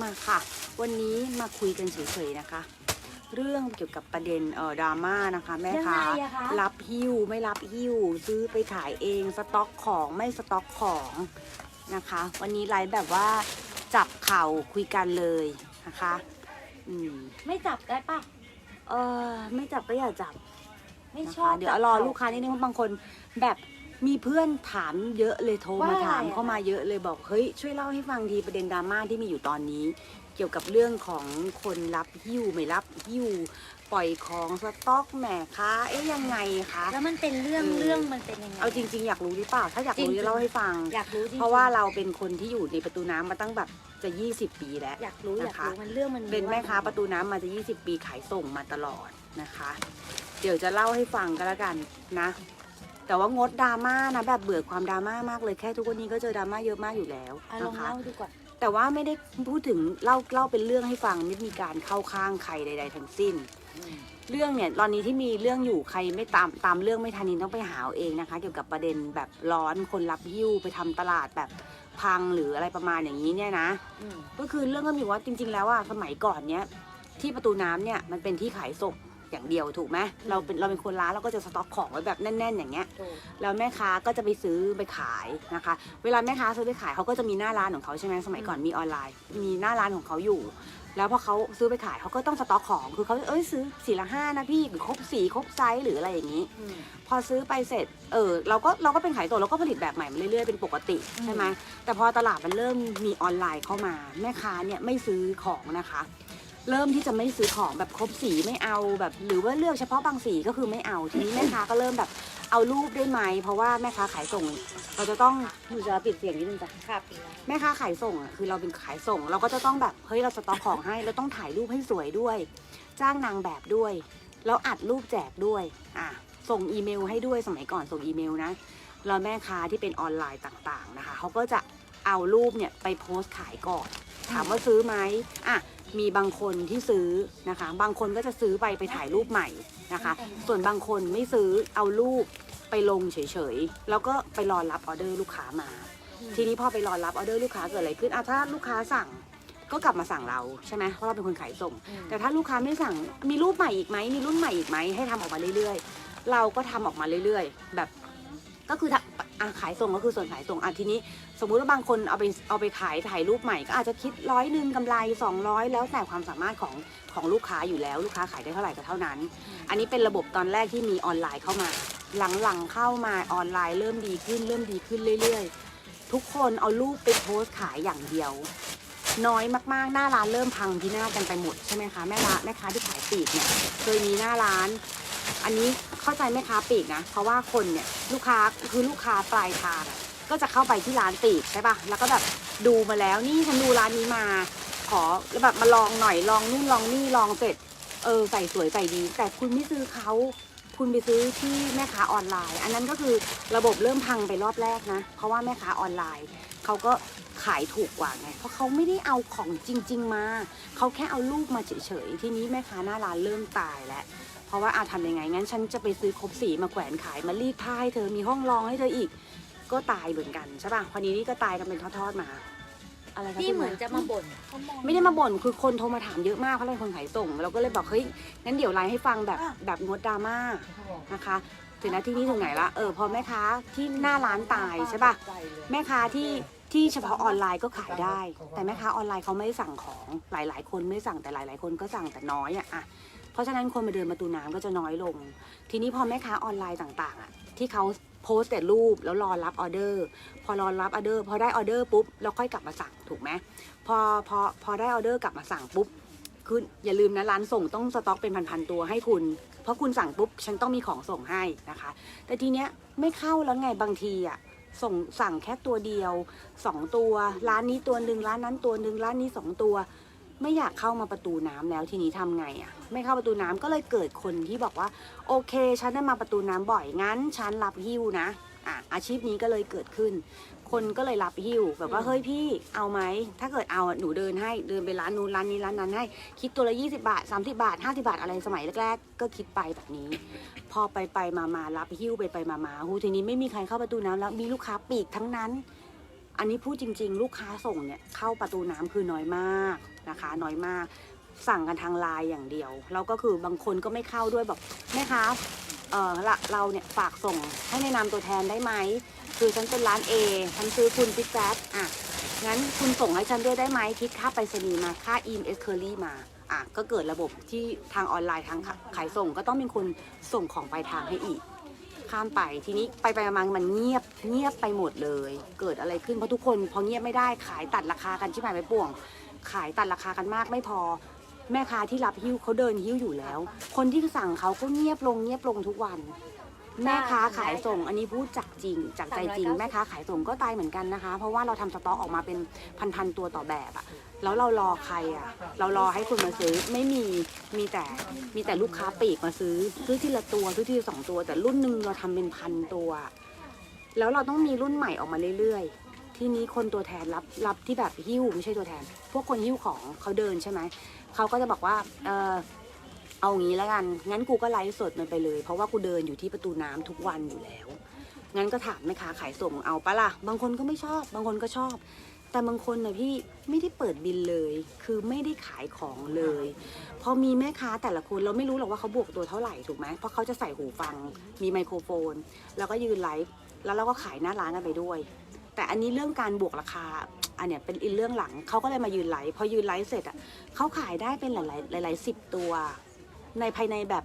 มาค่ะ วันนี้มาคุยกันเฉยๆนะคะ เรื่องเกี่ยวกับประเด็นเอ่อดราม่านะคะ แม่ค้ายังไงอะคะ รับหิ้วไม่รับหิ้วซื้อไปขายเองสต็อกของไม่สต็อกของนะคะ วันนี้ไลฟ์แบบว่าจับเข่าคุยกันเลยนะคะอืมไม่จับได้ปะเออไม่จับก็อย่าจับ ไม่นะชอคะบเดี๋ยวรอลูกค้านิดนึงเพราะบางคนแบบ มีเพื่อนถามเยอะเลยโทรมาว่าอะไรถามอะเข้ามาเยอะเลยบอกเฮ้ยช่วยเล่าให้ฟังทีประเด็นดราม่าที่มีอยู่ตอนนี้ เกี่ยวกับเรื่องของคนรับหิ้วไม่รับหิ้วปล่อยของสต็อกแหมคะเอ๊ยยังไงคะ แล้วมันเป็นเรื่องเออเรื่องมันเป็นยังไง เอาจริง ๆ อยากรู้หรือเปล่า ถ้าอยากรู้จริงๆ จะเล่าให้ฟัง อยากรู้จริงๆเพราะว่าเราเป็นคนที่อยู่ในประตูน้ำมาตั้งแบบจะ 20 ปีแล้ว อยากรู้อยากนะคะ รู้มันเรื่องมันเป็นแม่ค้าประว่ตูน้ำมาจะ 20 ปีขายส่งมาตลอดนะคะ เดี๋ยวจะเล่าให้ฟังก็แล้วกันนะ แต่ว่างดดราม่านะแบบเบื่อความดราม่ามากเลยแค่ทุกวันนี้ก็เจอดราม่าเยอะมากอยู่แล้วอะลองนะคะ เล่าดีกว่า แต่ว่าไม่ได้พูดถึงเล่าเล่าเป็นเรื่องให้ฟังไม่มีการเข้าข้างใครใด ๆ ทั้งสิ้น เรื่องเนี่ยตอนนี้ที่มีเรื่องอยู่ใครไม่ตามตามเรื่องไม่ทันนินต้องไปหาเอาเองนะคะ เกี่ยวกับประเด็นแบบร้อนคนรับหิ้วไปทำตลาดแบบพังหรืออะไรประมาณอย่างนี้เนี่ยนะอืมก็คือเรื่องก็มีว่าจริง ๆ แล้วอะสมัยก่อนเนี้ยที่ประตูน้ำเนี่ยมันเป็นที่ขายส่ง อย่างเดียวถูกไหมเราเป็นเราเป็นคนร้านเราก็จะสต็อกของไว้แบบแน่น ๆ อย่างเงี้ยถูก แล้วแม่ค้าก็จะไปซื้อไปขายนะคะ เวลาแม่ค้าซื้อไปขายเขาก็จะมีหน้าร้านของเขาใช่ไหมสมัยก่อนมีออนไลน์ มีหน้าร้านของเขาอยู่ แล้วพอเขาซื้อไปขายเขาก็ต้องสต็อกของคือเขาเอ้ยซื้อสี่ละห้านะพี่หรือครบสีครบไซส์หรืออะไรอย่างนี้ อืม พอซื้อไปเสร็จ เออเราก็เราก็เป็นขายตัวเราก็ผลิตแบบใหม่มาเรื่อยๆ เป็นปกติอืมใช่ไหมแต่พอตลาดมันเริ่มมีออนไลน์เข้ามา แม่ค้าเนี่ยไม่ซื้อของนะคะ เริ่มที่จะไม่ซื้อของแบบครบสีไม่เอาแบบ หรือว่าเลือกเฉพาะบางสีก็คือไม่เอาทีนี้แม่ค้าก็เริ่มแบบเอารูปได้ไหมเพราะว่าแม่ค้าขายส่ง เราจะต้องหนูจะปิดเสียงนิดนึงจ้ะค่ะปีละแม่ค้าขายส่งอะคือเราเป็นขายส่ง เราก็จะต้องแบบเฮ้ยเราสต็อกของให้เราต้องถ่ายรูปให้สวยด้วย จ้างนางแบบด้วยแล้วอัดรูปแจกด้วยอะส่งอีเมลให้ด้วยสมัยก่อนส่งอีเมลนะแล้วแม่ค้าที่เป็นออนไลน์ต่างๆนะคะเขาก็จะ เอารูปเนี่ยไปโพสต์ขายก่อน ถามว่าซื้อไหมอะมีบางคนที่ซื้อนะคะ บางคนก็จะซื้อไปไปถ่ายรูปใหม่นะคะ ส่วนบางคนไม่ซื้อเอารูปไปลงเฉยๆ แล้วก็ไปรอรับออเดอร์ลูกค้ามา ทีนี้พอไปรอรับออเดอร์ลูกค้าเกิดอะไรขึ้นอะถ้าลูกค้าสั่งก็กลับมาสั่งเราใช่ไหมเพราะเราเป็นคนขายส่งอืมแต่ถ้าลูกค้าไม่สั่งมีรูปใหม่อีกไหมมีรุ่นใหม่อีกไหมให้ทำออกมาเรื่อยๆ เราก็ทำออกมาเรื่อยๆ แบบ ก็คือถ้าอะขายส่งก็คือส่วนขายส่งอะทีนี้ สมมุติว่าบางคนเอาไปเอาไปขายถ่ายรูปใหม่ก็อาจจะคิดร้อยหนึ่งกำไร 200 แล้วแต่ความสามารถของของลูกค้าอยู่แล้ว ลูกค้าขายได้เท่าไหร่ก็เท่านั้น อันนี้เป็นระบบตอนแรกที่มีออนไลน์เข้ามา หลังๆเข้ามาออนไลน์เริ่มดีขึ้น เริ่มดีขึ้นเรื่อย ๆ ทุกคนเอารูปไปโพสต์ขายอย่างเดียว น้อยมากๆ หน้าร้านเริ่มพังพินาศกันไปหมดใช่ไหมคะแม่ร้านแม่ค้าที่ขายปลีกเนี่ยเคยมีหน้าร้าน อันนี้ เข้าใจแม่ค้าปลีกนะ เพราะว่าคนเนี่ยลูกค้าคือลูกค้าปลายทางอะก็จะเข้าไปที่ร้านปลีกใช่ปะแล้วก็แบบดูมาแล้วนี่ฉันดูร้านนี้มา ขอแล้วแบบมาลองหน่อยลองนู่นลองนี่ลองเสร็จ เออใส่สวยใส่ดี แต่คุณไม่ซื้อเขาคุณไปซื้อที่แม่ค้าออนไลน์ อันนั้นก็คือระบบเริ่มพังไปรอบแรกนะ เพราะว่าแม่ค้าออนไลน์เขาก็ขายถูกกว่าไง เพราะเขาไม่ได้เอาของจริง ๆ มา เขาแค่เอารูปมาเฉยๆ ทีนี้แม่ค้าหน้าร้านเริ่มตายแล้ว ราะว่าอาทำยังไงงั้นฉันจะไปซื้อครบสีมาแขวนขายมารีดผ้าให้เธอมีห้องรองให้เธออีก ก็ตายเหมือนกันใช่ป่ะพอนี้นี่ก็ตายกันเป็นทอดๆมา อะไรคะพี่คุณเหมือนจะมาบ่นไม่ได้มาบ่นคือคนโทรมาถามเยอะมากเพราะเราเป็นคนขายส่ง เราก็เลยบอกเฮ้ยงั้นเดี๋ยวไลน์ให้ฟังแบบแบบงดดราม่านะคะถึงหน้าที่นี่ถึงไหนละเออพอแม่ค้าที่หน้าร้านตายใช่ป่ะแม่ค้าที่ที่เฉพาะออนไลน์ก็ขายได้ แต่แม่ค้าออนไลน์เขาไม่ได้สั่งของหลาย ๆ คนไม่ได้สั่งแต่หลาย ๆ คนก็สั่งแต่น้อยอะอะ เพราะฉะนั้นคนมาเดินประตูน้ำก็จะน้อยลง ทีนี้พอแม่ค้าออนไลน์ต่างๆอะที่เขาโพสต์แต่รูปแล้วรอรับออเดอร์ พอรอรับออเดอร์ พอได้ออเดอร์ปุ๊บแล้วค่อยกลับมาสั่งถูกไหมพอพอพอได้ออเดอร์กลับมาสั่งปุ๊บคืออย่าลืมนะร้านส่งต้องสต็อกเป็นพันๆตัวให้คุณ เพราะคุณสั่งปุ๊บฉันต้องมีของส่งให้นะคะ แต่ทีเนี้ยไม่เข้าแล้วไงบางทีอะส่งสั่งแค่ตัวเดียวสองตัว ร้านนี้ตัวหนึ่งร้านนั้นตัวหนึ่งร้านนี้สองตัว ไม่อยากเข้ามาประตูน้ำแล้วทีนี้ทำไงอะ ไม่เข้าประตูน้ำก็เลยเกิดคนที่บอกว่า โอเคฉันได้มาประตูน้ำบ่อยงั้นฉันรับหิ้วนะอะอาชีพนี้ก็เลยเกิดขึ้น คนก็เลยรับหิ้วแบบว่าอืมเฮ้ยพี่เอาไหมถ้าเกิดเอาอะหนูเดินให้เดินไปร้านนู้นร้านนี้ร้านนั้นให้ คิดตัวละ20 บาท 30 บาท 50 บาทอะไรสมัยแรกๆ ก็คิดไปแบบนี้ พอไปไปมามารับหิ้วไปไปมามาหูทีนี้ไม่มีใครเข้าประตูน้ำแล้วมีลูกค้าปลีกทั้งนั้น อันนี้พูดจริง ๆ ลูกค้าส่งเนี่ยเข้าประตูน้ำคือน้อยมาก นะคะ น้อยมาก สั่งกันทางไลน์อย่างเดียวแล้วก็คือบางคนก็ไม่เข้าด้วยบอกแม่ค้าเออละเราเนี่ยฝากส่งให้แนะนำตัวแทนได้ไหมคือฉันเป็นร้าน A ฉันซื้อคุณพิกแจ๊ดอะงั้นคุณส่งให้ฉันด้วยได้ไหมคิดค่าไปรษณีย์มาค่าอีมเอสเคอรี่มาอะก็เกิดระบบที่ทางออนไลน์ทางขายส่งก็ต้องมีคนส่งของปลายทางให้อีก ข้ามไปทีนี้ไปไปมามันเงียบเงียบไปหมดเลย เกิดอะไรขึ้นเพราะทุกคนพอเงียบไม่ได้ขายตัดราคากันชิบหายไปป่วง ขายตัดราคากันมากไม่พอ แม่ค้าที่รับหิ้วเขาเดินหิ้วอยู่แล้ว คนที่สั่งเขาก็เงียบลงเงียบลงทุกวัน แม่ค้าขายส่ง อันนี้พูดจากจริง จากใจจริง แม่ค้าขายส่งก็ตายเหมือนกันนะคะ เพราะว่าเราทำสต็อกออกมาเป็นพันๆตัวต่อแบบอะแล้วเรารอใครอะเรารอให้คนมาซื้อไม่มีมีแต่มีแต่ลูกค้าปลีกมาซื้อซื้อทีละตัวซื้อทีละสองตัว แต่รุ่นหนึ่งเราทำเป็นพันตัว แล้วเราต้องมีรุ่นใหม่ออกมาเรื่อยๆ ที่นี้คนตัวแทนรับรับที่แบบหิ้วไม่ใช่ตัวแทน พวกคนหิ้วของเขาเดินใช่ไหมเขาก็จะบอกว่าเออเอางี้แล้วกันงั้นกูก็ไลฟ์สดมันไปเลย เพราะว่ากูเดินอยู่ที่ประตูน้ำทุกวันอยู่แล้วงั้นก็ถามแม่ค้าขายส่งเอาปะล่ะบางคนก็ไม่ชอบ บางคนก็ชอบ แต่บางคนนะพี่ไม่ได้เปิดบินเลย คือไม่ได้ขายของเลย พอมีแม่ค้าแต่ละคนเราไม่รู้หรอกว่าเขาบวกตัวเท่าไหร่ถูกไหมเพราะเขาจะใส่หูฟัง มีไมโครโฟน แล้วก็ยืนไลฟ์แล้วเราก็ขายหน้าร้านกันไปด้วย แต่อันนี้เรื่องการบวกราคา อันเนี้ยเป็นอีกเรื่องหลังเขาก็เลยมายืนไลฟ์พอยืนไลฟ์เสร็จอะเขาขายได้เป็นหลายๆหลายๆสิบตัว ในภายในแบบ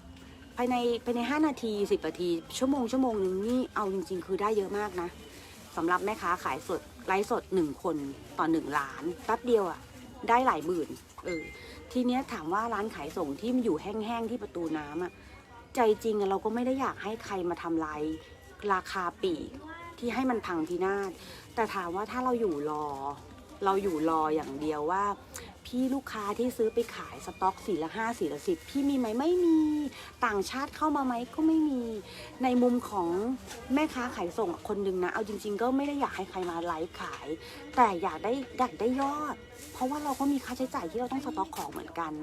ภายในภายในห้านาทีสิบนาที ชั่วโมงชั่วโมงหนึงนี่เอาจริง ๆ คือได้เยอะมากนะสำหรับแม่ค้าขายสดไลฟ์สดหนึ่งคนต่อหนึ่งล้านแป๊บเดียวอะได้หลายหมื่นเออทีเนี้ยถามว่าร้านขายส่งที่มันอยู่แห้งๆที่ประตูน้ำอะใจจริงอะเราก็ไม่ได้อยากให้ใครมาทำลายราคาปีก ที่ให้มันพังพินาศแต่ถามว่าถ้าเราอยู่รอ เราอยู่รออย่างเดียวว่า พี่ลูกค้าที่ซื้อไปขายสต็อกสี่ละห้าสี่ละสิบพี่มีไหมไม่มีต่างชาติเข้ามาไหมก็ไม่มี ในมุมของแม่ค้าขายส่งคนหนึ่งนะเอาจริง ๆ ก็ไม่ได้อยากให้ใครมาไลฟ์ขาย แต่อยากได้อยากได้ยอด เพราะว่าเราก็มีค่าใช้จ่ายที่เราต้องสต็อกของเหมือนกัน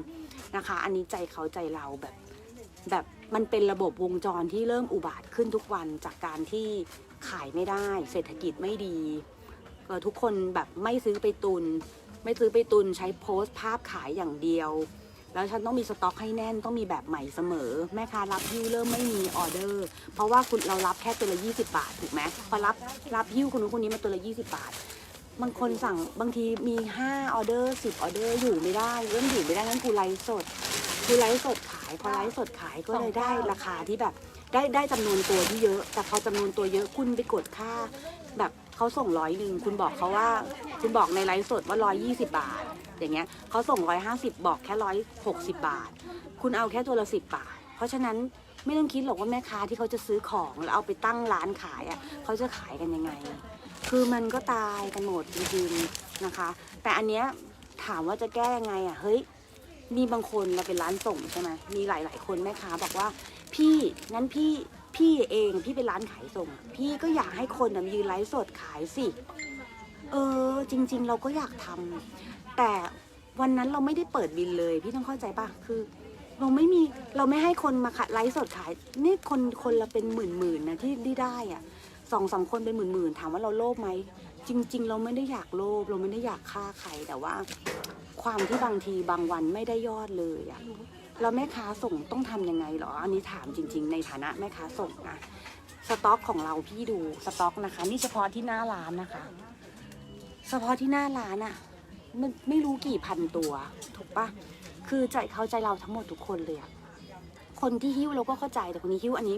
นะคะ อันนี้ใจเขาใจเราแบบแบบมันเป็นระบบวงจรที่เริ่มอุบาทขึ้นทุกวันจากการที่ ขายไม่ได้ เศรษฐกิจไม่ดีเออทุกคนแบบไม่ซื้อไปตุน ไม่ซื้อไปตุนใช้โพสต์ภาพขายอย่างเดียว แล้วฉันต้องมีสต็อกให้แน่นต้องมีแบบใหม่เสมอ แม่ค้ารับฮิ้วเริ่มไม่มีออเดอร์ เพราะว่าคุณเรารับแค่ตัวละ20 บาทถูกไหมพอรับรับฮิ้วคนนู้นคนนี้มาตัวละ20 บาทบางคนสั่งบางทีมี5ออเดอร์10ออเดอร์อยู่ไม่ได้เริ่มอยู่ไม่ได้งั้นกูไลฟ์สดกูไลฟ์สดขายพอไลฟ์สดขายก็เลยได้ราคาที่แบบ ได้ได้จำนวนตัวที่เยอะ แต่พอจำนวนตัวเยอะคุณไปกดค่า แบบเขาส่งร้อยหนึ่งคุณบอกเขาว่า คุณบอกในไลฟ์สดว่าร้อยยี่สิบาท อย่างเงี้ยเขาส่งร้อยห้าสิบบอกแค่ร้อยหกสิบาท คุณเอาแค่ตัวละสิบบาท เพราะฉะนั้นไม่ต้องคิดหรอกว่าแม่ค้าที่เขาจะซื้อของแล้วเอาไปตั้งร้านขายอะเขาจะขายกันยังไง คือมันก็ตายกันหมดจริงๆนะคะ แต่อันเนี้ยถามว่าจะแก้ยังไงอะเฮ้ยมีบางคนเราเป็นร้านส่งใช่ไหมมีหลาย ๆ คนแม่ค้าบอกว่า พี่งั้นพี่พี่เองพี่เป็นร้านขายส่ง พี่ก็อยากให้คนนะมายืนไลฟ์สดขายสิ เออ จริง ๆ เราก็อยากทำแต่วันนั้นเราไม่ได้เปิดบินเลย พี่ต้องเข้าใจป่ะคือ เราไม่มีเราไม่ให้คนมาขายไลฟ์สดขาย นี่คนคนละเป็นหมื่นๆนะที่ที่ได้อะสองสามคนเป็นหมื่นๆถามว่าเราโลภไหมจริง ๆ เราไม่ได้อยากโลภเราไม่ได้อยากฆ่าใครแต่ว่า ความที่บางทีบางวันไม่ได้ยอดเลยอะ แล้วแม่ค้าส่งต้องทำยังไงเหรอ อันนี้ถามจริง ๆ ในฐานะแม่ค้าส่งนะสต็อกของเราพี่ดูสต็อกนะคะ นี่เฉพาะที่หน้าร้านนะคะ เฉพาะที่หน้าร้านอะ่ะมันไม่รู้กี่พันตัว ถูกปะคือใจเขาใจเราทั้งหมดทุกคนเลยอะคนที่หิ้วเราก็เข้าใจแต่คนนี้หิ้วอันนี้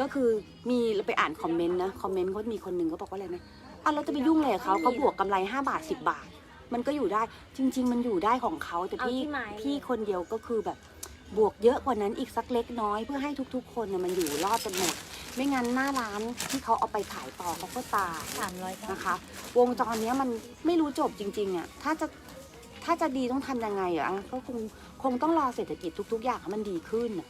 ก็คือมีเราไปอ่านคอมเมนต์นะคอมเมนต์เขามีคนหนึ่งเขาบอกว่าอะไรนะอะเราจะไปยุ่งอะไรกับเขาเขาบวกกำไร5บาท10บาท มันก็อยู่ได้จริง ๆ มันอยู่ได้ของเขาแต่พี่เอาที่ไม้พี่คนเดียวก็คือแบบ บวกเยอะกว่านั้นอีกสักเล็กน้อยเพื่อให้ทุกๆ คนน่ะมันอยู่รอดกันหมด ไม่งั้นหน้าร้านที่เขาเอาไปขายต่อเขาก็ตายสามร้อยนะคะ วงจรเนี้ยมันไม่รู้จบจริงๆอะถ้าจะถ้าจะดีต้องทำยังไงอะก็คงคงต้องรอเศรษฐกิจทุก ๆ อย่างให้มันดีขึ้นน่ะ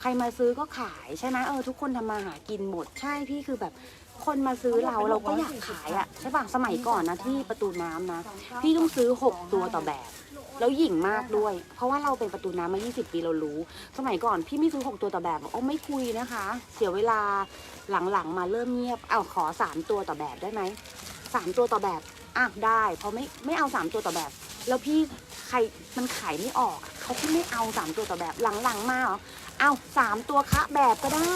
ใครมาซื้อก็ขายใช่ไหมเออทุกคนทำมาหากินหมดใช่พี่คือแบบ คนมาซื้อเราเราก็อยากขายอะใช่ป่ะสมัยก่อนนะที่ประตูน้ำนะ พี่ต้องซื้อ 6 ตัวต่อแบบ แล้วหยิ่งมากด้วย เพราะว่าเราเป็นประตูน้ำมา 20 ปีเรารู้ สมัยก่อนพี่ไม่ซื้อ 6 ตัวต่อแบบบอกโอ้ไม่คุยนะคะ เสียเวลาหลังๆมาเริ่มเงียบเอาขอ 3 ตัวต่อแบบได้ไหมสามตัวต่อแบบอะได้เพราะไม่ไม่เอาสามตัวต่อแบบ แล้วพี่ใครมันขายไม่ออกอะเขาก็ไม่เอาสามตัวต่อแบบหลังๆมาเหรอเอาสามตัวคะแบบก็ได้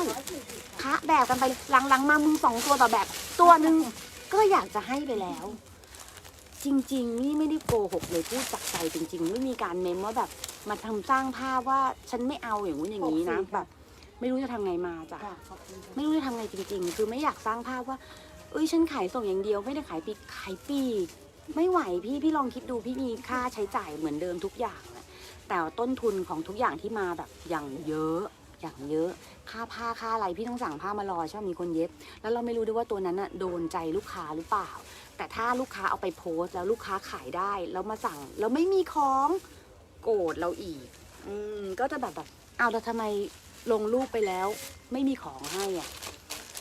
คะแบบกันไปหลังๆมามึงสองตัวต่อแบบ ตัวหนึ่งก็อยากจะให้ไปแล้ว จริง ๆ นี่ไม่ได้โกหกเลยพูดจากใจจริง ๆ ไม่มีการเมมว่าแบบมาทำสร้างภาพว่าฉันไม่เอาอย่างนู้นอย่างนี้นะแบบไม่รู้จะทำไงมาจ้ะค่ะขอบคุณค่ะไม่รู้จะทำไงจริง ๆ คือไม่อยากสร้างภาพว่าเอ้ยฉันขายส่งอย่างเดียวไม่ได้ขายปีกขายปีกไม่ไหวพี่พี่ลองคิดดูพี่มีค่าใช้จ่ายเหมือนเดิมทุกอย่างนะแต่ต้นทุนของทุกอย่างที่มาแบบอย่างเยอะ อย่างเยอะ ค่าผ้าค่าอะไรพี่ต้องสั่งผ้ามารอช่ไหมมีคนเย็บ แล้วเราไม่รู้ด้วยว่าตัวนั้นน่ะโดนใจลูกค้าหรือเปล่า แต่ถ้าลูกค้าเอาไปโพสต์แล้วลูกค้าขายได้แล้วมาสั่งแล้วไม่มีของโกรธเราอีก อืมก็จะแบบแบบเอาแล้วทำไมลงรูปไปแล้ว ไม่มีของให้อะ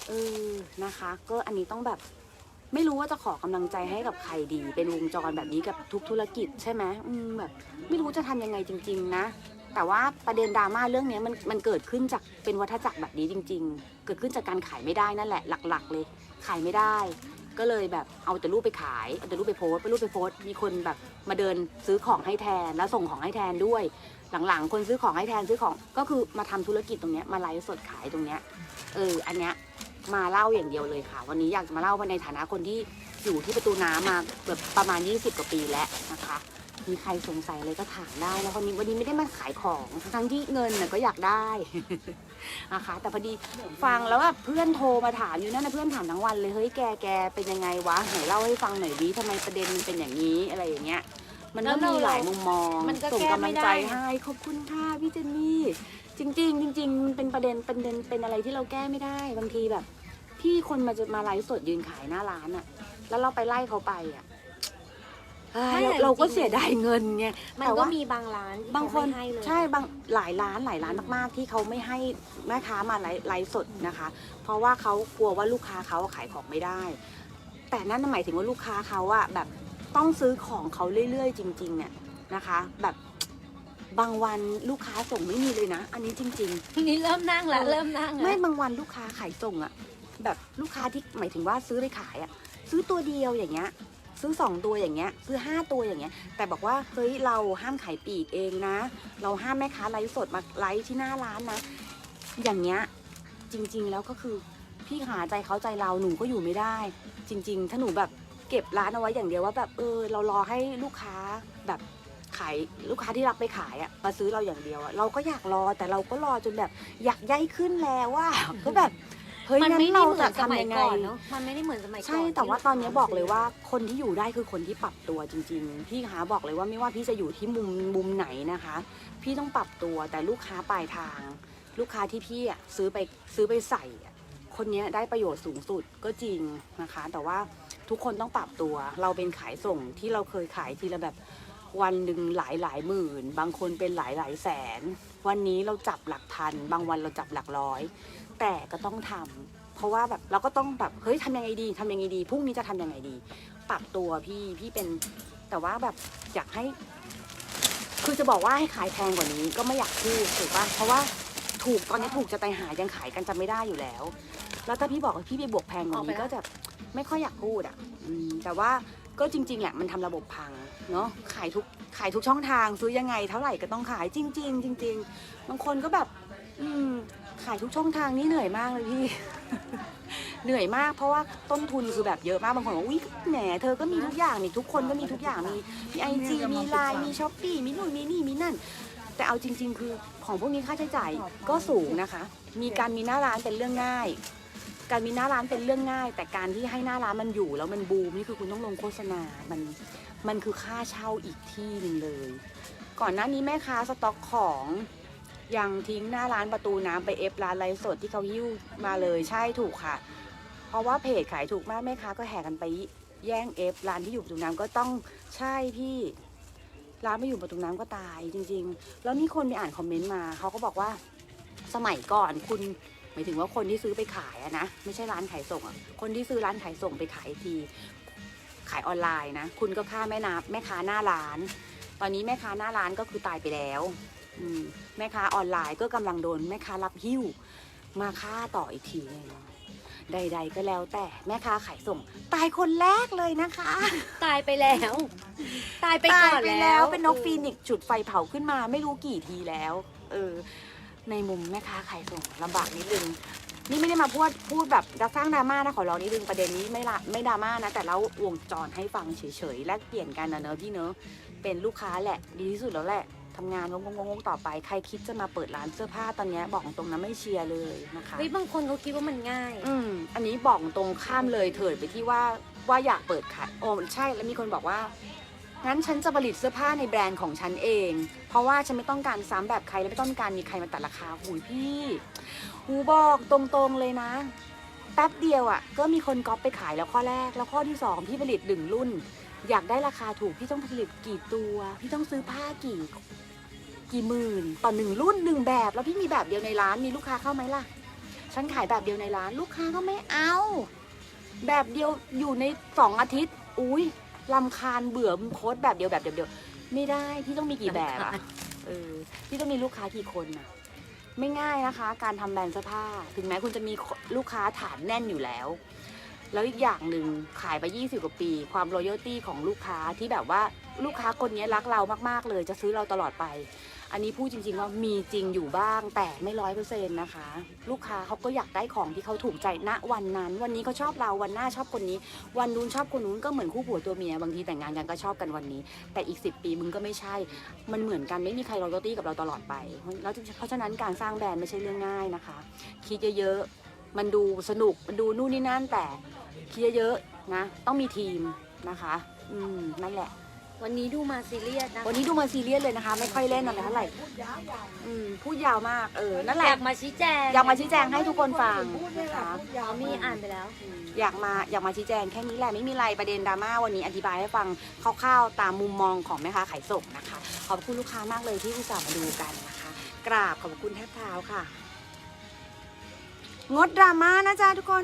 เออนะคะ ก็อันนี้ต้องแบบไม่รู้ว่าจะขอกำลังใจให้กับใครดี เป็นวงจรแบบนี้กับทุกธุรกิจใช่ไหมอืมแบบไม่รู้จะทำยังไงจริง ๆ นะ แต่ว่าประเด็นดราม่าเรื่องนี้มันมันเกิดขึ้นจากเป็นวัฏจักรแบบนี้จริง ๆ เกิดขึ้นจากการขายไม่ได้นั่นแหละหลัก ๆ เลย ขายไม่ได้ ก็เลยแบบเอาแต่รูปไปขายเอาแต่รูปไปโพสไปรูปไปโพสมีคนแบบมาเดินซื้อของให้แทนแล้วส่งของให้แทนด้วย หลังๆ คนซื้อของให้แทนซื้อของก็คือมาทำธุรกิจตรงเนี้ยมาไลฟ์สดขายตรงเนี้ยเอออันเนี้ยมาเล่าอย่างเดียวเลยค่ะ วันนี้อยากจะมาเล่าในฐานะคนที่อยู่ที่ประตูน้ำมาแบบประมาณ 20 กว่าปีแล้วนะคะ มีใครสงสัยอะไรก็ถามได้นะวันนี้วันนี้ไม่ได้มาขายของทั้งที่เงินน่ะก็อยากได้ นะคะแต่พอดีฟังแล้วแบบเพื่อนโทรมาถามอยู่นั่นนะเพื่อนถามทั้งวันเลยเฮ้ยแกแกเป็นยังไงวะไหนเล่าให้ฟังหน่อยดิทำไมประเด็นมันเป็นอย่างนี้อะไรอย่างเงี้ย มันก็มีหลายมุมมองมันก็ส่งแก้กำลัไม่งได้ ใจให้ขอบคุณค่ะพี่เจนนี่จริง ๆ จริง ๆ มันเป็นประเด็นเป็นประเด็นเป็นอะไรที่เราแก้ไม่ได้บางทีแบบพี่คนมาจะมาไลฟ์สดยืนขายหน้าร้านอะแล้วเราไปไล่เขาไปอะ เฮ้ยไม่เราแต่เราก็จริงๆ เสียดายเงินไงมันแต่ก็ว่ามีบางร้านที่บางคนเขไม่ให้เลย ใช่บางหลายร้านหลายร้านมาก ๆ ที่เขาไม่ให้แม่ค้ามาไลฟ์ไลฟ์สดนะคะ เพราะว่าเขากลัวว่าลูกค้าเขาขายของไม่ได้ แต่นั่นหมายถึงว่าลูกค้าเขาอะแบบต้องซื้อของเขาเรื่อย ๆ จริง ๆ เนี่ยนะคะ แบบบางวันลูกค้าส่งไม่มีเลยนะ อันนี้จริงๆทีนี้เริ่มนั่งแล้วเออเริ่มนั่งแล้วไม่บางวันลูกค้าขายส่งอะแบบลูกค้าที่หมายถึงว่าซื้อไปขายอะซื้อตัวเดียวอย่างเงี้ย ซื้อสองตัวอย่างเงี้ยซื้อห้าตัวอย่างเงี้ยแต่บอกว่าเฮ้ยเราห้ามขายปีกเองนะ เราห้ามแม่ค้าไลฟ์สดมาไลฟ์ที่หน้าร้านนะ อย่างเงี้ยจริง ๆ แล้วก็คือพี่หาใจเขาใจเราหนูก็อยู่ไม่ได้ จริง ๆ ถ้าหนูแบบเก็บร้านเอาไว้อย่างเดียวว่าแบบเออเรารอให้ลูกค้าแบบขายลูกค้าที่รับไปขายอะมาซื้อเราอย่างเดียวอะเราก็อยากรอแต่เราก็รอจนแบบอยากย้ายขึ้นแล้วว่าก็แบบ เฮ้ยมันงั้ไม่นได้เราเหมืจะอนสมัทำยยังไงก่อนเนาะมันไม่ได้เหมือนสมัยก่อนใช่ แต่ที่ว่าตอนนี้ลูค้บอกเลยว่าคนที่อยู่ได้คือคนที่ปรับตัวจริง ๆ พี่คะบอกเลยว่าไม่ว่าพี่จะอยู่ที่มุมมุมไหนนะคะ พี่ต้องปรับตัวแต่ลูกค้าปลายทาง ลูกค้าที่พี่อะซื้อไปซื้อไปใส่อะคนเนี้ยได้ประโยชน์สูงสุดก็จริงนะคะ แต่ว่าทุกคนต้องปรับตัว เราเป็นขายส่งที่เราเคยขายทีละแบบวันหนึ่งหลายหลายหมื่น บางคนเป็นหลายหลายแสน วันนี้เราจับหลักพัน บางวันเราจับหลักร้อย แต่ก็ต้องทำเพราะว่าแบบเราก็ต้องแบบเฮ้ยทำยังไงดีทำยังไงดีพรุ่งนี้จะทำยังไงดี ปรับตัวพี่พี่เป็นแต่ว่าแบบอยากให้ คือจะบอกว่าให้ขายแพงกว่านี้ก็ไม่อยากพูดถูกปะเพราะว่าถูกตอนนี้ถูกจะตายหายังขายกันจะไม่ได้อยู่แล้ว แล้วถ้าพี่บอกว่าพี่ไปบวกแพงกว่านี้ก็จะไม่ค่อยอยากพูดอะอืมแต่ว่าก็จริงๆแหละมันทำระบบพังเนาะขายทุกขายทุกช่องทางซื้อยังไง เท่าไหร่ก็ต้องขายจริง ๆ จริง ๆ บางคนก็แบบ อืม ขายทุกช่องทางนี่เหนื่อยมากเลยพี่ เหนื่อยมากเพราะว่าต้นทุนคือแบบเยอะมากบางคนบอกอุ้ยแหมเธอก็มีทุกอย่างนี่ทุกคนก็มีทุกอย่างมีมีไอจีมีไลน์มีช้อปปี้มีนู่นมีนี่มีนั่น แต่เอาจริง ๆ คือของพวกนี้ค่าใช้จ่ายก็สูงนะคะ มีการมีหน้าร้านเป็นเรื่องง่าย การมีหน้าร้านเป็นเรื่องง่าย แต่การที่ให้หน้าร้านมันอยู่แล้วมันบูมนี่คือคุณต้องลงโฆษณา มันมันคือค่าเช่าอีกที่หนึ่งเลย ก่อนหน้านี้แม่ค้าสต็อกของ ยังทิ้งหน้าร้านประตูน้ำไปเอฟร้านไลฟ์สดที่เขาหิ้วมาเลยใช่ถูกค่ะ เพราะว่าเพจขายถูกมากแม่ค้าก็แห่กันไปแย่งเอฟร้านที่อยู่ประตูน้ำก็ต้องใช่พี่ร้านไม่อยู่ประตูน้ำก็ตายจริง ๆ แล้วมีคนไปอ่านคอมเมนต์มาเขาก็บอกว่าสมัยก่อนคุณหมายถึงว่าคนที่ซื้อไปขายอะนะไม่ใช่ร้านขายส่งอะคนที่ซื้อร้านขายส่งไปขายทีขายออนไลน์นะ คุณก็ค่าแม่นาแม่ค้าหน้าร้าน ตอนนี้แม่ค้าหน้าร้านก็คือตายไปแล้ว แม่ค้าออนไลน์ก็กำลังโดนแม่ค้ารับหิ้ว มาฆ่าต่ออีกทีหนึงใด ๆ ก็แล้วแต่แม่ค้าขายส่ง ตายคนแรกเลยนะคะ ตายไปแล้ว ตายไปตาก่ยอนไปแล้แล้ววเป็นนกฟีนิกซ์จุดไฟเผาขึ้นมาไม่รู้กี่ทีแล้ว เออ ในมุมแม่ค้าขายส่งลำบากนิดนึงนี่ไม่ได้มาพูดพูดแบบจะสร้างดราม่านะขอร้องนิดนึงประเด็นนี้ไม่ละไม่ดราม่านะ แต่เล่าวงจรให้ฟังเฉยๆแลกเปลี่ยนกันนะเนอะพี่เนอะเป็นลูกค้าแหละ ดีที่สุดแล้วแหละ ทำงานงงๆๆๆต่อไปใครคิดจะมาเปิดร้านเสื้อผ้าตอนเนี้ยบอกตรงนะไม่เชียร์เลยนะคะเฮ้ยบางคนเขาคิดว่ามันง่าย อืมอันนี้บอกตรงข้ามเลยเถิดไปที่ว่าว่าอยากเปิดขายโอ้ใช่แล้วมีคนบอกว่างั้นฉันจะผลิตเสื้อผ้าในแบรนด์ของฉันเอง เพราะว่าฉันไม่ต้องการซ้ำแบบใครและไม่ต้องการมีใครมาตัดราคาหุยพี่หูบอกตรงๆเลยนะแป๊บเดียวอะ่ะ ก็มีคนก๊อปไปขายแล้วข้อแรก แล้วข้อที่สองพี่ผลิตหนึ่งรุ่น อยากได้ราคาถูกพี่ต้องผลิตกี่ตัว พี่ต้องซื้อผ้ากี่ กี่หมื่นต่อหนึ่งรุ่นหนึ่งแบบ แล้วพี่มีแบบเดียวในร้านมีลูกค้าเข้าไหมล่ะ ฉันขายแบบเดียวในร้านลูกค้าก็ไม่เอา แบบเดียวอยู่ในสองอาทิตย์ อุ้ยลำคาญเบื่อมึงโค้ดแบบเดียวแบบเดียวเดียวไม่ได้พี่ต้องมีกี่แบบอะรำคาญเออพี่ต้องมีลูกค้ากี่คนอะไม่ง่ายนะคะ การทำแบรนด์เสื้อผ้า ถึงแม้คุณจะมีลูกค้าฐานแน่นอยู่แล้ว แล้วอีกอย่างหนึ่งขายไป 20 กว่าปี ความรอยัลตี้ของลูกค้าที่แบบว่าลูกค้าคนนี้รักเรามากๆ เลยจะซื้อเราตลอดไป อันนี้พูดจริง ๆ ว่ามีจริงอยู่บ้างแต่ไม่ร้อยเปอร์เซ็นต์นะคะ ลูกค้าเขาก็อยากได้ของที่เขาถูกใจณวันนั้น วันนี้เขาชอบเราวันหน้าชอบคนนี้ วันนู้นชอบคนนู้นก็เหมือนคู่ผัวตัวเมียบางทีแต่งงานกันก็ชอบกันวันนี้ แต่อีก 10 ปีมึงก็ไม่ใช่ มันเหมือนกันไม่มีใครรอยัลตี้กับเราตลอดไปแล้วเพราะฉะนั้นการสร้างแบรนด์ไม่ใช่เรื่องง่ายนะคะ คิดเยอะๆมันดูสนุกมันดูนู่นนี่นั่นแต่ คิดเยอะๆนะ ต้องมีทีมนะคะ อืมนั่นแหละ วันนี้ดูมาซีเรียสนะวันนี้ดูมาซีเรียสเลยนะคะ ไม่ค่อยเล่นอะไรเท่าไหร่อืมพูดยาวมากเออนั่นแหอละ ยากมาชี้แจงอยากมาชี้แจงให้ทุกคนฟังนะคะ เขามีอ่านไปแล้ว อยากมาอยากมาชี้แจงแค่นี้แหละไม่มีอะไรประเด็นดราม่าวันนี้อธิบายให้ฟังคร่าวๆตามมุมมองของแม่ค้าขายส่งนะคะ ขอบคุณลูกค้ามากเลยที่อุตส่าห์มาดูกันนะคะ กราบขอบคุณแทบเท้าค่ะ งดดราม่านะจ๊ะทุกคน